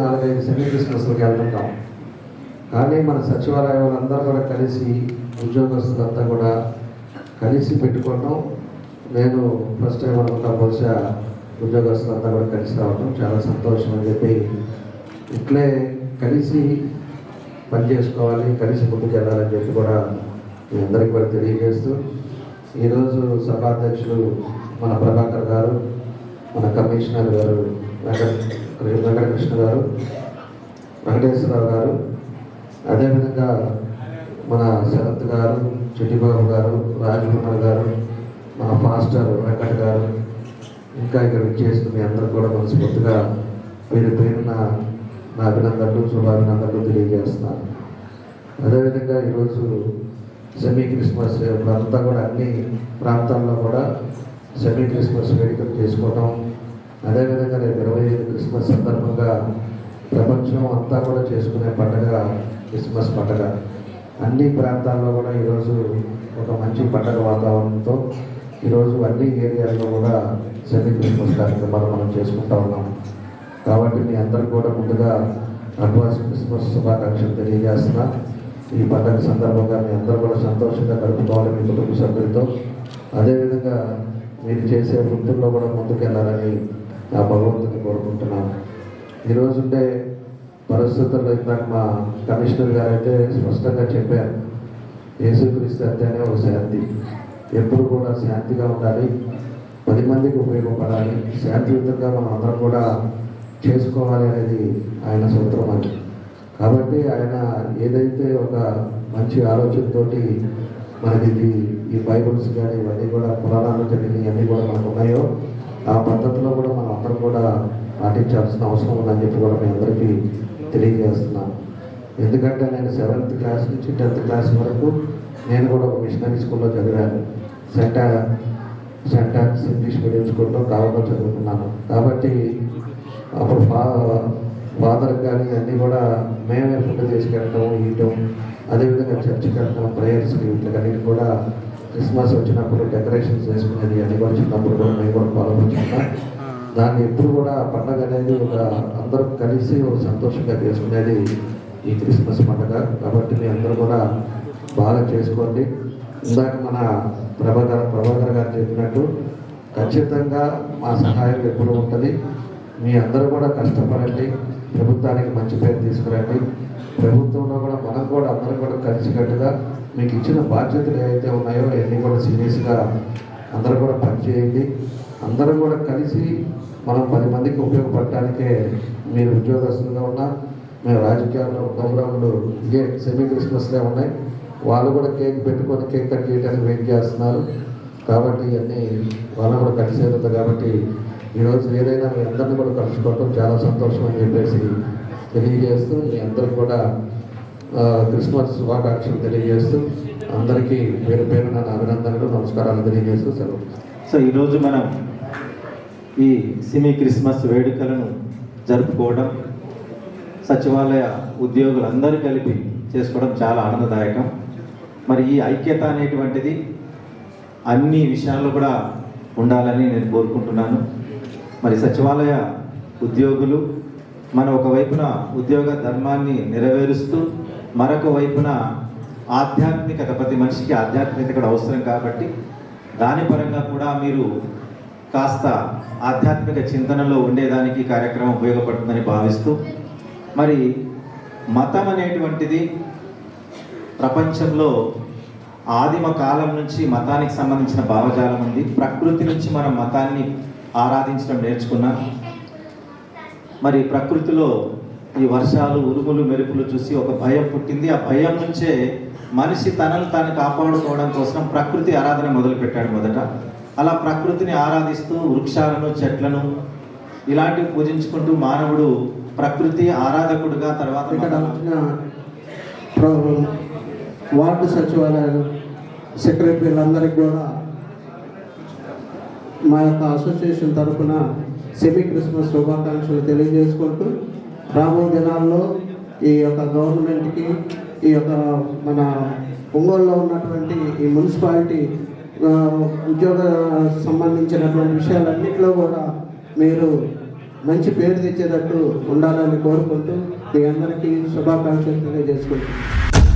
నాలుగైదు సెమీ క్రిస్మస్కి వెళ్తుంటాం. కానీ మన సచివాలయం వాళ్ళందరూ కూడా కలిసి ఉద్యోగస్తులంతా కూడా కలిసి పెట్టుకోవడం నేను ఫస్ట్ టైం అనుకుంటా బహుశా ఉద్యోగస్తులంతా కూడా కలిసి రావడం చాలా సంతోషం అని చెప్పి ఇట్లే కలిసి పని చేసుకోవాలి కలిసి ముందుకు వెళ్ళాలని చెప్పి కూడా మీ అందరికీ కూడా తెలియజేస్తూ ఈరోజు సభాధ్యక్షులు మన ప్రభాకర్ గారు మన కమిషనర్ గారు వెంకటకృష్ణ గారు వెంకటేశ్వరరావు గారు అదేవిధంగా మన శరత్ గారు చిట్టిబాబు గారు రాజకుమార్ గారు మన మాస్టర్ వెంకట్ గారు ఇంకా ఇక్కడ విచ్చేసిన మీ అందరూ కూడా మనస్ఫూర్తిగా వీరి పేరున నా అభినందనలు శుభాభినందనలు తెలియజేస్తున్నాను. అదేవిధంగా ఈరోజు సెమీ క్రిస్మస్ అంతా కూడా అన్ని ప్రాంతాల్లో కూడా సెమీ క్రిస్మస్ వేడుకలు చేసుకోవడం అదేవిధంగా రేపు ఇరవై ఐదు క్రిస్మస్ సందర్భంగా ప్రపంచం అంతా కూడా చేసుకునే పండుగ క్రిస్మస్ పండుగ. అన్ని ప్రాంతాల్లో కూడా ఈరోజు ఒక మంచి పండుగ వాతావరణంతో ఈరోజు అన్ని ఏరియాల్లో కూడా సెమీ క్రిస్మస్ కార్యక్రమాలు మనం చేసుకుంటా ఉన్నాం. కాబట్టి మీ అందరికీ కూడా ముందుగా అడ్వాన్స్ క్రిస్మస్ శుభాకాంక్షలు తెలియజేస్తున్నా. ఈ పండుగ సందర్భంగా మీ అందరూ కూడా సంతోషంగా గడుపుకోవాలి మీ కుటుంబ సభ్యులతో. అదేవిధంగా మీరు చేసే వృత్తుల్లో కూడా ముందుకెళ్ళాలని నా భగవంతుని కోరుకుంటున్నాను. ఈరోజు ఉండే పరిస్థితుల్లో ఇందాక మా కమిషనర్ గారు అయితే స్పష్టంగా చెప్పారు యేసుక్రీస్తు అంటేనే ఒక శాంతి. ఎప్పుడు కూడా శాంతిగా ఉండాలి పది మందికి ఉపయోగపడాలి శాంతియుతంగా మనం అందరం కూడా చేసుకోవాలి అనేది ఆయన సూత్రం అని కాబట్టి ఆయన ఏదైతే ఒక మంచి ఆలోచనతోటి మనకి ఈ బైబుల్స్ కానీ ఇవన్నీ కూడా పురాణాలు జరిగినవి అన్నీ కూడా మనకు ఉన్నాయో ఆ పద్ధతిలో కూడా మనం అందరం కూడా పాటించాల్సిన అవసరం ఉందని చెప్పి కూడా మీ అందరికీ తెలియజేస్తున్నాను ఎందుకంటే నేను సెవెంత్ క్లాస్ నుంచి టెన్త్ క్లాస్ వరకు నేను కూడా ఒక మిషనరీ స్కూల్లో చదివాను. సెంటా సెంటాక్స్ ఇంగ్లీష్ మీడియం స్కూల్లో కావడం చదువుకున్నాను. కాబట్టి అప్పుడు ఫా ఫాదర్ కానీ అన్నీ కూడా మేమే ఫుడ్ తీసుకెళ్ళటం ఇవ్వటం అదేవిధంగా చర్చికి వెళ్ళటం ప్రేయర్స్కి వీటికన్నిటి కూడా క్రిస్మస్ వచ్చినప్పుడు డెకరేషన్స్ చేసుకునేది అన్ని కూడా చిన్నప్పుడు కూడా మేము కూడా పాల్గొంటున్నాం. దాన్ని ఎప్పుడు కూడా పండగ అనేది ఒక అందరూ కలిసి ఒక సంతోషంగా చేసుకునేది ఈ క్రిస్మస్ పండుగ. కాబట్టి మీ అందరూ కూడా బాగా చేసుకోండి. ఇందాక మన ప్రభాకర్ ప్రభాకర్ గారు చెప్పినట్టు ఖచ్చితంగా మా సహాయం ఎప్పుడు ఉంటుంది. మీ అందరూ కూడా కష్టపడండి. ప్రభుత్వానికి మంచి పేరు తీసుకురండి. ప్రభుత్వంలో కూడా మనం కూడా అందరం కూడా కలిసికట్టుగా మీకు ఇచ్చిన బాధ్యతలు ఏవైతే ఉన్నాయో అవన్నీ కూడా సీరియస్గా అందరూ కూడా పనిచేయండి. అందరూ కూడా కలిసి మనం పది మందికి ఉపయోగపడటానికే మీరు ఉద్యోగస్తులుగా ఉన్నా మేము రాజకీయాల్లో గౌరవంలో ఇదే సెమీ క్రిస్మస్లే ఉన్నాయి. వాళ్ళు కూడా కేక్ పెట్టుకొని కేక్ కట్ చేయడానికి వెయిట్ చేస్తున్నారు. కాబట్టి ఇవన్నీ వాళ్ళు కూడా కలిసేది కాబట్టి ఈరోజు ఏదైనా మీ అందరినీ కూడా కలుసుకోవటం చాలా సంతోషం అని చెప్పేసి తెలియజేస్తూ మీ అందరికి కూడా క్రిస్మస్ శుభాకాంక్షలు తెలియజేస్తూ అందరికీ పేరు పేరు నా అభినందనలు నమస్కారాలు తెలియజేస్తూ సెలవు. సో ఈరోజు మనం ఈ సినీ క్రిస్మస్ వేడుకలను జరుపుకోవడం సచివాలయ ఉద్యోగులందరూ కలిపి చేసుకోవడం చాలా ఆనందదాయకం. మరి ఈ ఐక్యత అనేటువంటిది అన్ని విషయాల్లో కూడా ఉండాలని నేను కోరుకుంటున్నాను. మరి సచివాలయ ఉద్యోగులు మన ఒకవైపున ఉద్యోగ ధర్మాన్ని నెరవేరుస్తూ మరొక వైపున ఆధ్యాత్మికత ప్రతి మనిషికి ఆధ్యాత్మికత కూడా అవసరం కాబట్టి దాని పరంగా కూడా మీరు కాస్త ఆధ్యాత్మిక చింతనలో ఉండేదానికి కార్యక్రమం ఉపయోగపడుతుందని భావిస్తూ మరి మతం అనేటువంటిది ప్రపంచంలో ఆదిమ కాలం నుంచి మతానికి సంబంధించిన భావజాలం ఉంది. ప్రకృతి నుంచి మనం మతాన్ని ఆరాధించడం నేర్చుకున్నాం. మరి ప్రకృతిలో ఈ వర్షాలు ఉరుములు మెరుపులు చూసి ఒక భయం పుట్టింది. ఆ భయం నుంచే మనిషి తనను తాను కాపాడుకోవడం కోసం ప్రకృతి ఆరాధన మొదలుపెట్టాడు మొదట. అలా ప్రకృతిని ఆరాధిస్తూ వృక్షాలను చెట్లను ఇలాంటివి పూజించుకుంటూ మానవుడు ప్రకృతి ఆరాధకుడుగా తర్వాత వార్డు సచివాలయాలు సెక్రటరీలందరికీ కూడా మా యొక్క అసోసియేషన్ తరఫున సెమీ క్రిస్మస్ శుభాకాంక్షలు తెలియజేసుకుంటూ రాబో దినాల్లో ఈ యొక్క గవర్నమెంట్కి ఈ యొక్క మన ఒంగోలులో ఉన్నటువంటి ఈ మున్సిపాలిటీ ఉద్యోగ సంబంధించినటువంటి విషయాలన్నింటిలో కూడా మీరు మంచి పేరు తెచ్చేటట్టు ఉండాలని కోరుకుంటూ మీ అందరికీ శుభాకాంక్షలు తెలియజేసుకుంటున్నాను.